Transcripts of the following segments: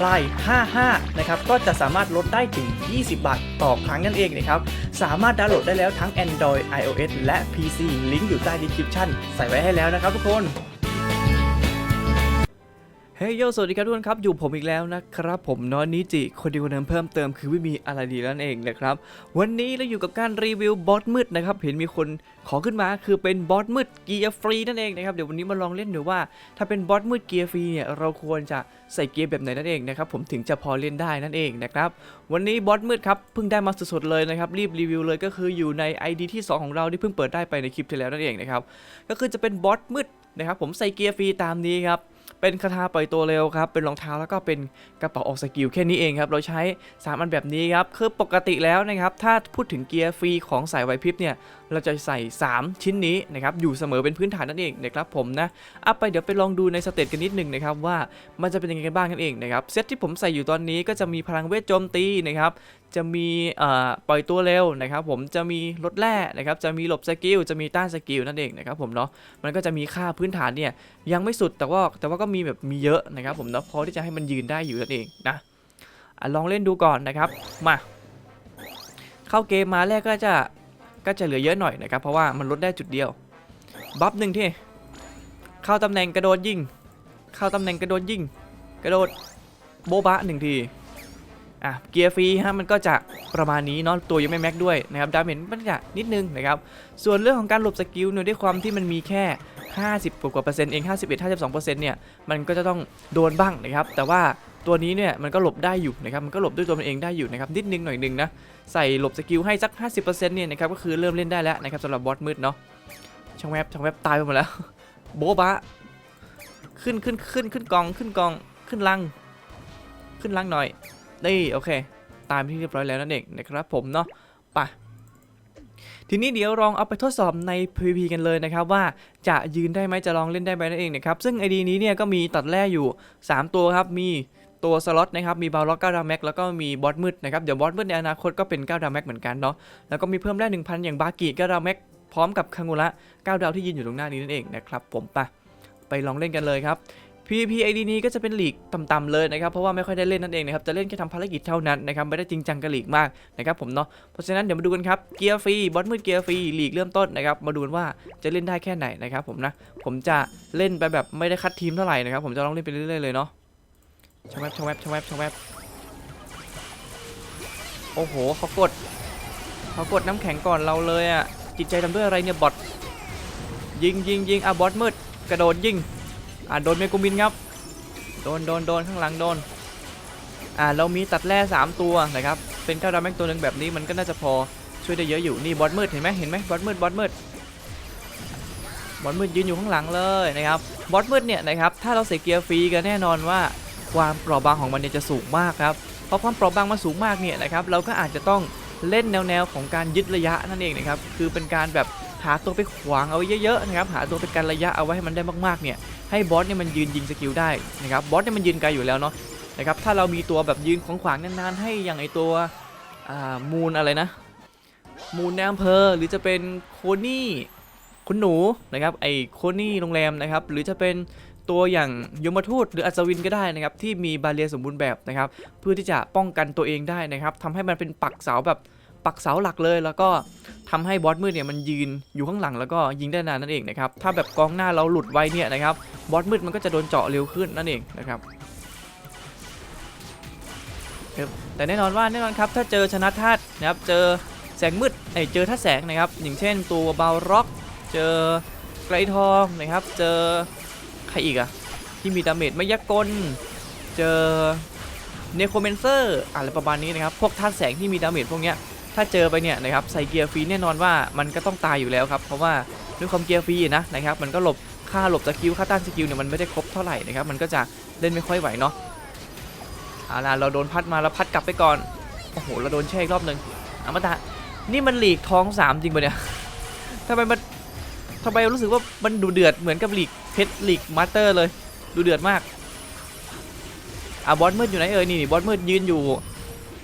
ไลาย55 นะครับ ก็จะสามารถลดได้ถึง 20 บาทต่อครั้งนั่นเองนะครับ สามารถดาวน์โหลดได้แล้วทั้ง Android iOS และ PC ลิงก์อยู่ใต้ดีคริปชั่นใส่ไว้ให้แล้วนะครับทุกคน ฮ้ยโยสวัสดีครับทุกคนครับ อยู่ผมอีกแล้วนะครับ ผมน้อนนิจิคนเดียวคนเดิมเพิ่มเติมคือไม่มีอะไรดีแล้วนั่นเองนะครับ วันนี้เราอยู่กับการรีวิวบอสมืดนะครับ เห็นมีคนขอขึ้นมาคือเป็นบอสมืดเกียร์ฟรีนั่นเองนะครับ เดี๋ยววันนี้มาลองเล่นดูว่า ถ้าเป็นบอสมืดเกียร์ฟรีเนี่ยเราควรจะใส่เกียร์แบบไหนนั่นเองนะครับ ผมถึงจะพอเล่นได้นั่นเองนะครับ วันนี้บอสมืดครับเพิ่งได้มาสดๆเลยนะครับ รีบรีวิวเลยก็คืออยู่ใน ID ที่ 2 ของเราที่เพิ่งเปิดได้ไปในคลิปที่แล้วนั่นเองนะครับก็คือจะเป็นบอสมืดนะครับผมใส่เกียร์ฟรีตามนี้ครับ เป็นคาถาปล่อยตัวเร็วครับ เป็นรองเท้าแล้วก็เป็นกระเป๋าออกสกิลแค่นี้เองครับ เราใช้ 3 อันแบบนี้ครับ คือปกติแล้วนะครับ ถ้าพูดถึงเกียร์ฟรีของสายไวพริบเนี่ย เราจะใส่ 3 ชิ้นนี้นะครับ อยู่เสมอเป็นพื้นฐานนั่นเองนะครับผมนะเอาไปเดี๋ยวไปลองดูในสเตตกันนิดหนึ่งนะครับว่ามันจะเป็นยังไงกันบ้างนั่นเองนะครับ เซตที่ผมใส่อยู่ตอนนี้ก็จะมีพลังเวทโจมตีนะครับ จะมีปล่อยตัวเร็วนะครับผมจะมีลดแร่นะครับจะมีหลบสกิลจะมีต้านสกิลนั่นเองนะครับผมเนาะมันก็จะมีค่าพื้นฐานเนี่ยยังไม่สุดแต่ว่าแต่ว่าก็มีแบบมีเยอะนะครับผมเนาะพอที่จะให้มันยืนได้อยู่นั่นเองนะอะลองเล่นดูก่อนนะครับมาเข้าเกมมาแรกก็จะก็จะเหลือเยอะหน่อยนะครับ เพราะว่ามันลดได้จุดเดียวบัฟหนึ่งที่เข้าตำแหน่งกระโดดยิงเข้าตำแหน่งกระโดดยิงกระโดดโบบะหนึ่งที อะเกียร์ฟรีฮะมันก็จะประมาณนี้เนาะตัวยังไม่แม็กด้วยนะครับดาเมจมันจะนิดนึงนะครับส่วนเรื่องของการหลบสกิลเนี่ยด้วยความที่มันมีแค่ 50กว่าเปอร์เซ็นต์เอง51 52เปอร์เซ็นต์เนี่ยมันก็จะต้องโดนบ้างนะครับแต่ว่าตัวนี้เนี่ยมันก็หลบได้อยู่นะครับมันก็หลบด้วยตัวมันเองได้อยู่นะครับนิดนึงหน่อยนึงนะใส่หลบสกิลให้สัก 50%เนี่ยนะครับก็คือเริ่มเล่นได้แล้วนะครับสำหรับบอสมืดเนาะช่างแวบช่างแวบตายไปหมดแล้ว โบ๊ะบะขึ้นขึ้นขึ้นขึ้นกองขึ้นกองขึ้นลัง ขึ้นลังหน่อย นี่โอเค ตามที่เรียบร้อยแล้วนั่นเองนะครับผมเนาะไปทีนี้เดี๋ยวลองเอาไปทดสอบใน PVP กันเลยนะครับว่าจะยืนได้ไหมจะลองเล่นได้ไหมนั่นเองนะครับซึ่ง ID นี้เนี่ยก็มีตัดแร่อยู่ 3 ตัวครับมีตัวสล็อตนะครับมีบาล็อก9ดาแม็กแล้วก็มีบอสมืดนะครับเดี๋ยวบอสมืดในอนาคตก็เป็น9ดาแม็กเหมือนกันเนาะแล้วก็มีเพิ่มได้1,000 อย่างบากิ9ดาแม็กพร้อมกับคังุระ9ดาวที่ยืนอยู่ตรงหน้านี้นั่นเองนะครับผมไปไปลองเล่นกันเลยครับ PVP ID นี้ก็จะเป็นหลีกต่ำๆเลยนะครับ เพราะว่าไม่ค่อยได้เล่นนั่นเองนะครับ จะเล่นแค่ทำภารกิจเท่านั้นนะครับ ไม่ได้จริงจังกับหลีกมากนะครับผมเนาะ เพราะฉะนั้นเดี๋ยวมาดูกันครับ เกียร์ฟรี บอสมืดเกียร์ฟรี หลีกเริ่มต้นนะครับ มาดูกันว่าจะเล่นได้แค่ไหนนะครับผมนะ ผมจะเล่นไปแบบไม่ได้คัดทีมเท่าไหร่นะครับ ผมจะลองเล่นไปเรื่อยๆเลยเนาะชแวบชแวบชแวบชแวบโอ้โหเขากดเขากดน้ำแข็งก่อนเราเลยอะจิตใจทำด้วยอะไรเนี่ยบอทยิงยิงยิงอะบอสมืดกระโดดยิง อะโดนเมกูมินครับ โดนโดนโดนข้างหลังโดน อ่าเรามีตัดแร่3ตัวนะครับ เป็นเก้าดาแม็กตัวหนึ่งแบบนี้มันก็น่าจะพอช่วยได้เยอะอยู่ นี่บอสมืดเห็นไหมเห็นไหมบอสมืดบอสมืดบอสมืดยืนอยู่ข้างหลังเลยนะครับ บอสมืดเนี่ยนะครับ ถ้าเราใส่เกียร์ฟรีก็แน่นอนว่าความเปราะบางของมันเนี่ยจะสูงมากครับ เพราะความเปราะบางมันสูงมากเนี่ยนะครับ เราก็อาจจะต้องเล่นแนวแนวๆของการยึดระยะนั่นเองนะครับ คือเป็นการแบบ หาตัวไปขวางเอาไว้เยอะๆนะครับหาตัวไปกันระยะเอาไว้ให้มันได้มากๆเนี่ยให้บอสเนี่ยมันยืนยิงสกิลได้นะครับบอสเนี่ยมันยืนไกลอยู่แล้วเนาะนะครับถ้าเรามีตัวแบบยืนของขวางๆนานๆ ให้อย่างไอตัวมูนอะไรนะ มูนแนมเพอหรือจะเป็นโคนี่คุณหนูนะครับไอโคนี่โรงแรมนะครับหรือจะเป็นตัวอย่างยมทูตหรืออัศวินก็ได้นะครับที่มีบาเรียสมบูรณ์แบบนะครับเพื่อที่จะป้องกันตัวเองได้นะครับทำให้มันเป็นปักเสาแบบ ปักเสาหลักเลย แล้วก็ทำให้บอสมืดเนี่ยมันยืนอยู่ข้างหลังแล้วก็ยิงได้นานนั่นเองนะครับถ้าแบบกองหน้าเราหลุดไว้เนี่ยนะครับบอสมืดมันก็จะโดนเจาะเร็วขึ้นนั่นเองนะครับแต่แน่นอนว่าแน่นอนครับถ้าเจอชนะธาตุนะครับเจอแสงมืดไอยเจอธาตุแสงนะครับอย่างเช่นตัวบาล็อก เจอไกรทองนะครับเจอใครอีกอะที่มีดาเมจไม่ยักกลเจอเนโครเมนเซอร์อะไรประมาณนี้นะครับ พวกธาตุแสงที่มีดาเมจพวกเนี้ย ถ้าเจอไปเนี่ยนะครับใส่เกียร์ฟรีแน่นอนว่ามันก็ต้องตายอยู่แล้วครับ เพราะว่าด้วยความเกียร์ฟรีนะนะครับมันก็หลบค่าหลบสกิลค่าต้านสกิลเนี่ยมันไม่ได้ครบเท่าไหร่นะครับมันก็จะเล่นไม่ค่อยไหวเนาะเอาล่ะเราโดนพัดมาแล้วพัดกลับไปก่อนโอ้โหเราโดนแช่อีกรอบหนึ่งอมตะนี่มันหลีกท้องสามจริงปะเนี่ยทำไมมันทำไมรู้สึกว่ามันดูเดือดเหมือนกับหลีกเพชรหลีกมาสเตอร์เลย ดูเดือดมากอะบอสมืดอยู่ไหนเอ่ยนี่นี่บอสมืดยืนอยู่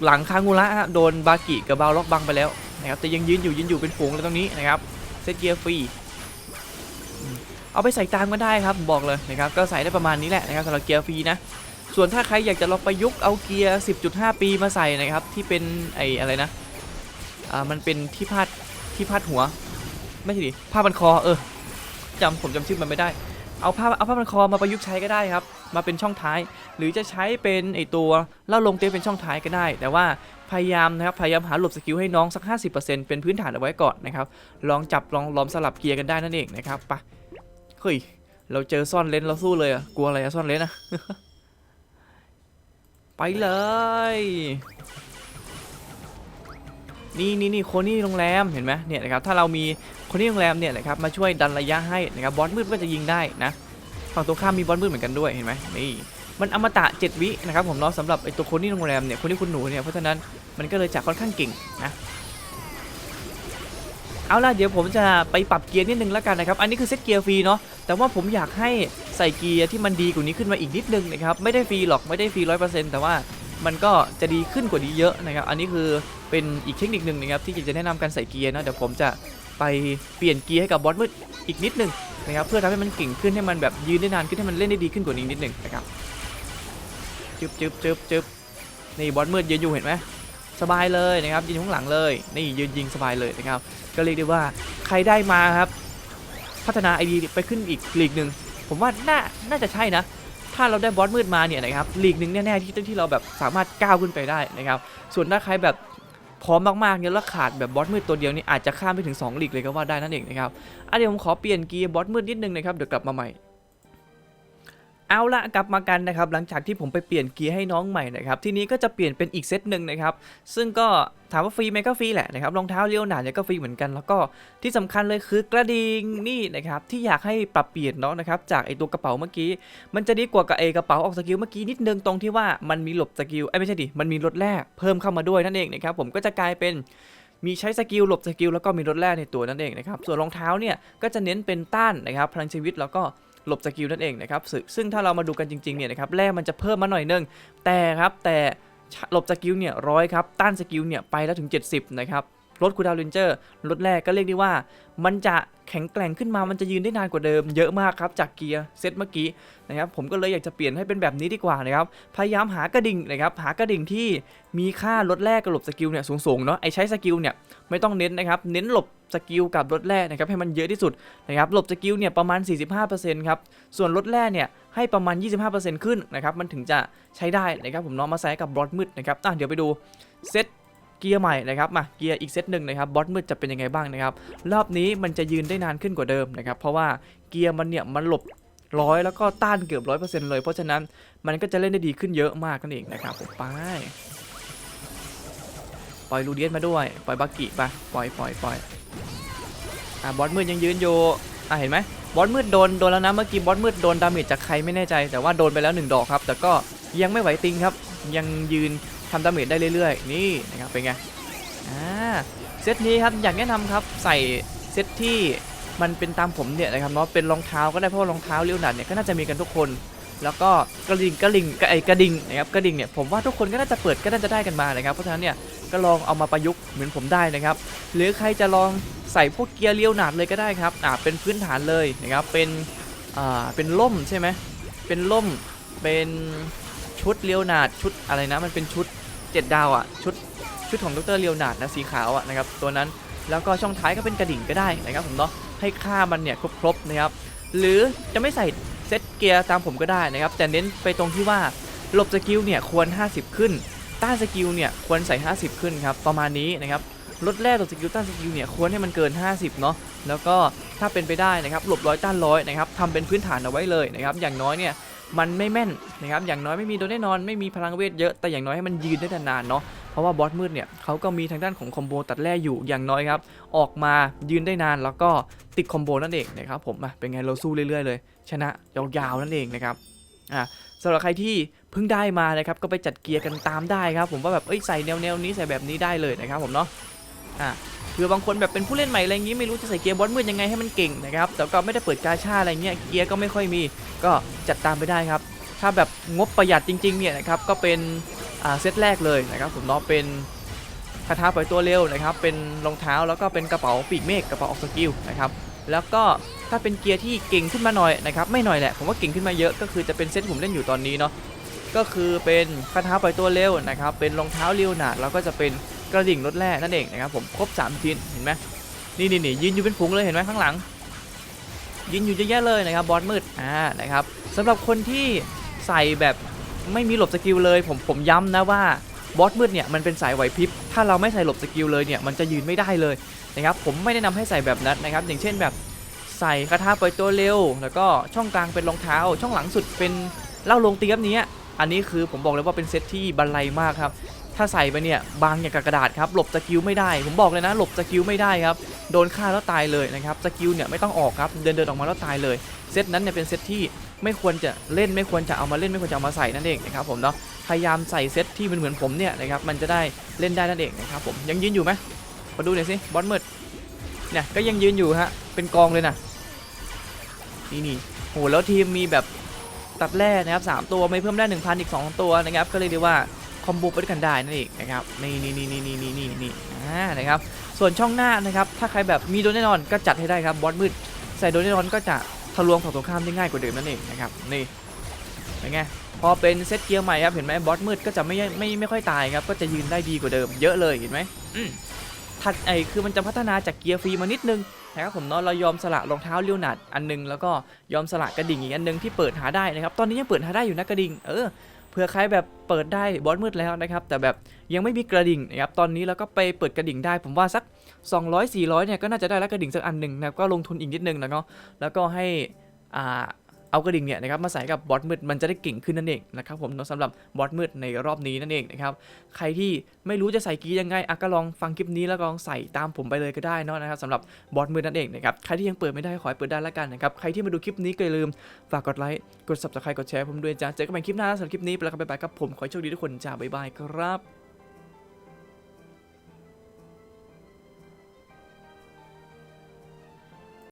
หลังคางูระฮะโดนบากิกับบาล็อกบังไปแล้วนะครับแต่ยังยืนอยู่ยืนอยู่เป็นฝูงเลยตรงนี้นะครับเซตเกียร์ฟรีเอาไปใส่ตามก็ได้ครับบอกเลยนะครับก็ใส่ได้ประมาณนี้แหละนะครับสำหรับเกียร์ฟรีนะส่วนถ้าใครอยากจะลองประยุกต์เอาเกียร์ 10.5 ปีมาใส่นะครับที่เป็นไออะไรนะอ่ามันเป็นที่พาดที่พาดหัว ไม่ใช่ดิผ้าพันคอเออจำผมจำชื่อมันไม่ได้ เอาผ้าเอาผ้าพันคอมาประยุกต์ใช้ก็ได้ครับ มาเป็นช่องท้าย หรือจะใช้เป็นไอตัวเล่าลงเตียงเป็นช่องท้ายก็ได้ แต่ว่าพยายามนะครับพยายามหาหลบสกิลให้น้องสัก 50%เป็นพื้นฐานเอาไว้ก่อนนะครับลองจับลองล้อมสลับเกียร์กันได้นั่นเองนะครับไปะเฮ้ยเราเจอซ่อนเลนเราสู้เลยอะกลัวอะไรอะซ่อนเลนอะไปเลย นี่นี่นี่คนี่โรงแรมเห็นไหมเนี่ยนะครับถ้าเรามีคนี่โรงแรมเนี่ยนะครับมาช่วยดันระยะให้นะครับบอสมืดก็จะยิงได้นะ ฝั่งตรงข้ามมีบอสมืดเหมือนกันด้วยเห็นไหมนี่มันอมตะ 7 วินะครับผมเนาะสำหรับไอตัวคนที่โรงแรมเนี่ยคนที่คุณหนูเนี่ยเพราะฉะนั้นมันก็เลยจะค่อนข้างเก่งนะเอาล่ะเดี๋ยวผมจะไปปรับเกียร์นิดนึงแล้วกันนะครับ อันนี้คือเซ็ตเกียร์ฟรีเนาะแต่ว่าผมอยากให้ใส่เกียร์ที่มันดีกว่านี้ขึ้นมาอีกนิดนึงนะครับไม่ได้ฟรีหรอกไม่ได้ฟรีร้อยเปอร์เซ็นต์แต่ว่ามันก็จะดีขึ้นกว่านี้เยอะนะครับ อันนี้คือเป็นอีกเทคนิคหนึ่งนะครับที่จะแนะนำการใส่เกียร์เนาะเดี๋ยวผมจะไปเปลี่ยนเกียร์ให้กับบอสมืดอีกนิดนึง นะครับเพื่อทำให้มันเก่งขึ้นให้มันแบบยืนได้นานขึ้นให้มันเล่นได้ดีขึ้นกว่านี้นิดหนึ่งนะครับจึบจึบจึบจึบนี่บอสมืดยืนอยู่เห็นไหมสบายเลยนะครับยืนอยู่ข้างหลังเลยนี่ยืนยิงสบายเลยนะครับก็เรียกได้ว่าใครได้มาครับพัฒนาไอดีไปขึ้นอีกลีกหนึ่งผมว่าน่าน่าจะใช่นะ ถ้าเราได้บอสมืดมาเนี่ยนะครับลีกหนึ่งแน่ๆที่ที่เราแบบสามารถก้าวขึ้นไปได้นะครับส่วนถ้าใครแบบ พร้อมมากๆเนี่ยแล้วขาดแบบบอสมืดตัวเดียวนี่อาจจะข้ามไปถึง2ลีกเลยก็ว่าได้นั่นเองนะครับอะเดี๋ยวผมขอเปลี่ยนเกียร์บอสมืดนิดนึงนะครับเดี๋ยวกลับมาใหม่ เอาละกลับมากันนะครับหลังจากที่ผมไปเปลี่ยนเกียร์ให้น้องใหม่นะครับทีนี้ก็จะเปลี่ยนเป็นอีกเซตหนึ่งนะครับซึ่งก็ถามว่าฟรีไหมก็ฟรีแหละนะครับรองเท้าเลี้ยวหนาเนี่ยก็ฟรีเหมือนกัน แล้วก็ที่สำคัญเลยคือกระดิ่งนี่นะครับที่อยากให้ปรับเปลี่ยนเนาะนะครับจากไอตัวกระเป๋าเมื่อกี้ มันจะดีกว่ากับไอกระเป๋าออกสกิลเมื่อกี้นิดนึงตรงที่ว่ามันมีหลบสกิลไอไม่ใช่ดิมันมีรถแรกเพิ่มเข้ามาด้วยนั่นเองนะครับผมก็จะกลายเป็นมีใช้สกิลหลบสกิลแล้วก็มีรถแรกในตัวนั่นเองนะครับส่วนรองเท้าเนี่ยก็จะเน้นเป็นต้านนะครับพลังชีวิตแล้วก็ หลบสกิลนั่นเองนะครับซึ่งถ้าเรามาดูกันจริงๆเนี่ยนะครับแรกมันจะเพิ่มมาหน่อยนึงแต่ครับแต่หลบสกิลเนี่ยร้อยครับต้านสกิลเนี่ยไปแล้วถึง 70นะครับ รถคูดาวเลนเจอร์รถแรกก็เรียกได้ว่า มันจะแข็งแกร่งขึ้นมามันจะยืนได้นานกว่าเดิมเยอะมากครับ จากเกียร์เซตเมื่อกี้นะครับผมก็เลยอยากจะเปลี่ยนให้เป็นแบบนี้ดีกว่านะครับพยายามหากระดิ่งนะครับหากระดิ่งที่มีค่าลดแรกกับหลบสกิลเนี่ยสูงๆเนาะไอใช้สกิลเนี่ยไม่ต้องเน้นนะครับเน้นหลบสกิลกับลดแรกนะครับให้มันเยอะที่สุดนะครับหลบสกิลเนี่ยประมาณ 45%ครับส่วนลดแรกเนี่ยให้ประมาณ 25%ขึ้นนะครับมันถึงจะใช้ได้นะครับผมน้องมาใส่กับบลอสมืดนะครับอะเดี๋ยวไปดูเซต เกียร์ใหม่นะครับมาเกียร์อีกเซตหนึ่งนะครับบอสมืดจะเป็นยังไงบ้างนะครับรอบนี้มันจะยืนได้นานขึ้นกว่าเดิมนะครับเพราะว่าเกียร์มันเนี่ยมันหลบร้อยแล้วก็ต้านเกือบร้อยเปอร์เซ็นต์เลยเพราะฉะนั้นมันก็จะเล่นได้ดีขึ้นเยอะมากนั่นเองนะครับผมไปปล่อยลูเดียสมาด้วย ปล่อยบักกิไปปล่อยปล่อยปล่อยอะบอสมืดยังยืนอยู่อะเห็นไหมบอสมืดโดนโดนแล้วนะเมื่อกี้บอสมืดโดนดาเมจจากใครไม่แน่ใจ แต่ว่าโดนไปแล้วหนึ่งดอกครับ แต่ก็ยังไม่ไหวติงครับ ยังยืน ทำดาเมจได้เรื่อยๆ นี่นะครับเป็นไงอ่าเซตนี้ครับอยากแนะนำครับใส่เซตที่มันเป็นตามผมเนี่ยนะครับเนาะเป็นรองเท้าก็ได้เพราะรองเท้าเลี้ยวหนัดเนี่ยก็น่าจะมีกันทุกคน แล้วก็กระดิ่งกระดิ่งกระไอกระดิ่งนะครับกระดิ่งเนี่ยผมว่าทุกคนก็น่าจะเปิดก็น่าจะได้กันมานะครับเพราะฉะนั้นเนี่ยก็ลองเอามาประยุกต์เหมือนผมได้นะครับ หรือใครจะลองใส่พวกเกียร์เลี้ยวหนัดเลยก็ได้ครับอ่าเป็นพื้นฐานเลยนะครับเป็นอ่าเป็นล่มใช่ไหมเป็นล่มเป็น ชุดเลี้ยวนาดชุดอะไรนะ มันเป็นชุดเจ็ดดาวอะชุดชุดของดรเลียวนาดนะสีขาวอะนะครับตัวนั้นแล้วก็ช่องท้ายก็เป็นกระดิ่งก็ได้นะครับผมเนาะให้ค่ามันเนี่ยครบๆนะครับหรือจะไม่ใส่เซตเกียร์ตามผมก็ได้นะครับแต่เน้นไปตรงที่ว่าหลบสกิลเนี่ยควร 50 ขึ้น ต้านสกิลเนี่ยควรใส่ 50 ขึ้นครับประมาณนี้นะครับลดแรกหลบสกิลต้านสกิลเนี่ยควรให้มันเกิน 50เนาะแล้วก็ถ้าเป็นไปได้นะครับหลบร้อยต้านร้อยนะครับทำเป็นพื้นฐานเอาไว้เลยนะครับอย่างน้อยเนี่ย มันไม่แม่นนะครับอย่างน้อยไม่มีโดนแน่นอนไม่มีพลังเวทเยอะแต่อย่างน้อยให้มันยืนได้นานๆเนาะเพราะว่าบอสมืดเนี่ยเขาก็มีทางด้านของคอมโบตัดแร่อยู่อย่างน้อยครับออกมายืนได้นานแล้วก็ติดคอมโบนั่นเองนะครับผมอะเป็นไงเราสู้เรื่อยๆเลยชนะยาวๆนั่นเองนะครับอะสำหรับใครที่เพิ่งได้มานะครับก็ไปจัดเกียร์กันตามได้ครับ ผมว่าแบบเอ้ยใส่แนวๆนี้ใส่แบบนี้ได้เลยนะครับผมเนาะอะ เผื่อบางคนแบบเป็นผู้เล่นใหม่อะไรอย่างงี้ไม่รู้จะใส่เกียร์บอสมืดยังไงให้มันเก่งนะครับแต่ก็ไม่ได้เปิดกาชาอะไรเงี้ยเกียร์ก็ไม่ค่อยมี ก็จัดตามไปได้ครับ ถ้าแบบงบประหยัดจริงๆเนี่ยนะครับก็เป็นเซตแรกเลยนะครับผมเนาะเป็นคาถาปล่อยตัวเร็วนะครับเป็นรองเท้าแล้วก็เป็นกระเป๋าปีกเมฆกระเป๋าออกสกิลนะครับแล้วก็ถ้าเป็นเกียร์ที่เก่งขึ้นมาหน่อยนะครับไม่หน่อยแหละผมว่าเก่งขึ้นมาเยอะก็คือจะเป็นเซตผมเล่นอยู่ตอนนี้เนาะก็คือเป็นคาถาปล่อยตัวเร็วนะครับเป็นรองเท้าเรียวหนาดแล้วก็จะเป็น กระดิ่งรถแร่นั่นเองนะครับผมครบ3ชิ้นเห็นไหมนี่นี่นี่ยืนอยู่เป็นฝูงเลยเห็นไหมข้างหลังยืนอยู่เยอะแยะเลยนะครับบอสมืดอ่านะครับสำหรับคนที่ใส่แบบไม่มีหลบสกิลเลย ผมผมย้ำนะว่าบอสมืดเนี่ยมันเป็นสายไหวพริบ ถ้าเราไม่ใส่หลบสกิลเลยเนี่ยมันจะยืนไม่ได้เลยนะครับผมไม่แนะนำให้ใส่แบบนั้นนะครับ อย่างเช่นแบบใส่คาถาปล่อยตัวเร็ว แล้วก็ช่องกลางเป็นรองเท้า ช่องหลังสุดเป็นเล่าลงเตียบนี้อันนี้คือผมบอกเลยว่าเป็นเซตที่บันไลมากครับ ถ้าใส่ไปเนี่ยบางอย่างกับกระดาษครับหลบสกิลไม่ได้ ผมบอกเลยนะ หลบสกิลไม่ได้ครับโดนฆ่าแล้วตายเลยนะครับสกิลเนี่ยไม่ต้องออกครับเดินเดินออกมาแล้วตายเลยเซตนั้นเนี่ยเป็นเซตที่ไม่ควรจะเล่นไม่ควรจะเอามาเล่นไม่ควรจะเอามาใส่นั่นเองนะครับผมเนาะพยายามใส่เซตที่มันเหมือนผมเนี่ยนะครับมันจะได้เล่นได้นั่นเองนะครับผมยังยืนอยู่ไหมมาดูหน่อยสิบอสมืดเนี่ยก็ยังยืนอยู่ฮะเป็นกองเลยนะนี่นี่โหแล้วทีมมีแบบตัดแร่นะครับสามตัวไม่เพิ่มได้หนึ่งพันอีกสองตัวนะครับก็เลยเรียกว่า อมโบไปด้วยกันได้นั่นเองนะครับนี่นี่นี่นี่นี่นี่นี่นี่อ่านะครับส่วนช่องหน้านะครับถ้าใครแบบมีโดนแน่นอนก็จัดให้ได้ครับบอสมืดใส่โดนแน่นอนก็จะทะลวงฝั่งตรงข้ามได้ง่ายกว่าเดิมนั่นเองนะครับนี่เป็นไงพอเป็นเซตเกียร์ใหม่ครับเห็นไหมบอสมืดก็จะไม่ไม่ไม่ค่อยตายครับก็จะยืนได้ดีกว่าเดิม เยอะเลยเห็นไหมถัดไอคือมันจะพัฒนาจากเกียร์ฟรีมานิดนึงนะครับผมเนาะเรายอมสละรองเท้าเลี้ยวหนัดอันนึงแล้วก็ยอมสละกระดิ่งอีกอันนึงที่เปิดหาได้นะครับตอนนี้ยังเปิดหาได้อยู่นะกระดิ่งเออ เผื่อใครแบบเปิดได้บอสมืดแล้วนะครับ แต่แบบยังไม่มีกระดิ่งนะครับ ตอนนี้เราก็ไปเปิดกระดิ่งได้ ผมว่าสัก 200 400เนี่ยก็น่าจะได้แล้วกระดิ่งสักอันหนึ่งนะก็ลงทุนอีกนิดนึงนะเนาะแล้วก็ให้อ่า เอากระดิ่งเนี่ยนะครับมาใส่กับบอสมืดมันจะได้เก่งขึ้นนั่นเองนะครับผมสำหรับบอสมืดในรอบนี้นั่นเองนะครับใครที่ไม่รู้จะใส่กียังไงอะก็ลองฟังคลิปนี้แล้วลองใส่ตามผมไปเลยก็ได้เนาะนะครับสำหรับบอสมืดนั่นเองนะครับใครที่ยังเปิดไม่ได้ขอให้เปิดได้แล้วกันนะครับใครที่มาดูคลิปนี้ก็อย่าลืมฝากกดไลค์กด subscribe กดแชร์ผมด้วยจ้าเจอกันใหม่คลิปหน้าสำหรับคลิปนี้ไปแล้วครับบ๊ายบายครับผมขอให้โชคดีทุกคนจ้าบ๊ายบายครับ